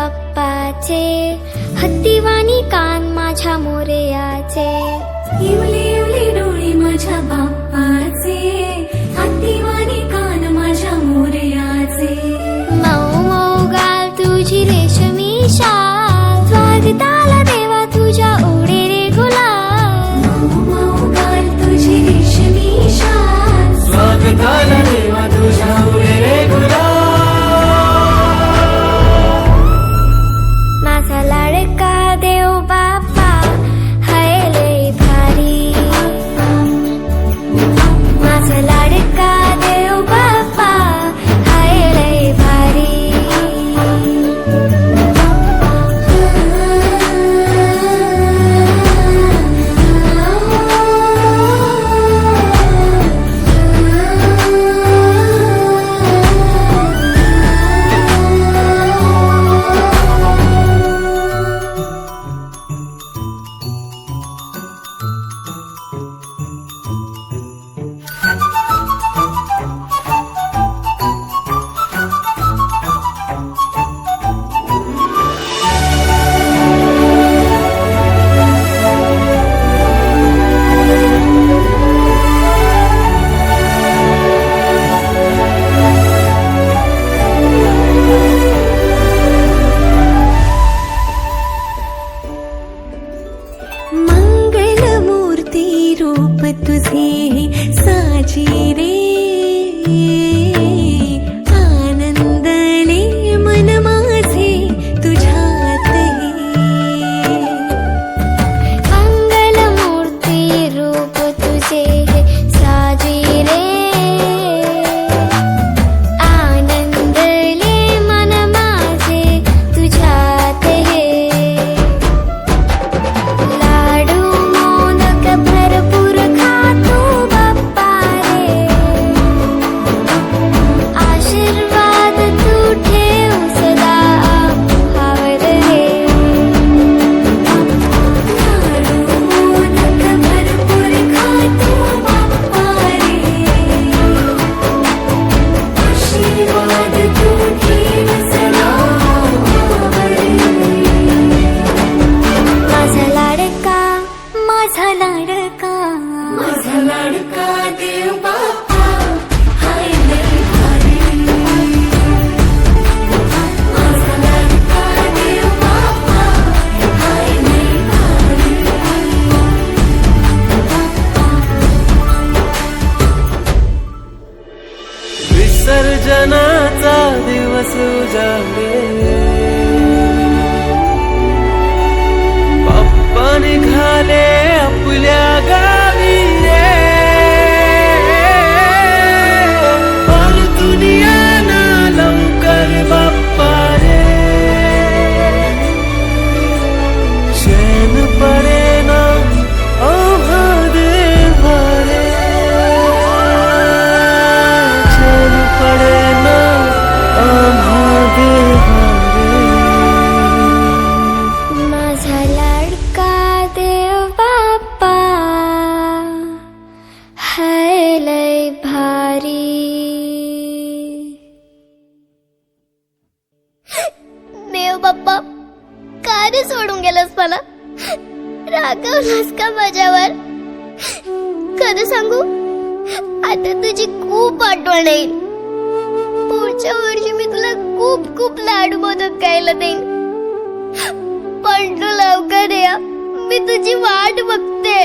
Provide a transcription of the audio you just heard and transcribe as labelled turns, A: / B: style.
A: बाप्पाचे हत्तीवाणी कान माझ्या मोरयाचे.
B: इवले इवले डोळे माझ्या बाप्पाचे. हत्तीवाणी कान माझ्या मोरयाचे.
A: मऊ मऊ गाल तुझी रेशमी शाल. स्वागताला
C: दर्शनाचा दिवस उजावे देव
A: बाप्पा का रे सोडून गेलास मला? रागवलास का माझ्यावर? खर सांगू आता तुझी खूप आठवण येईल. पुढच्या वर्षी मी तुला खूप खूप लाडू मोदक खायला देईन. पण तू लवकर या मी तुझी वाट बघते.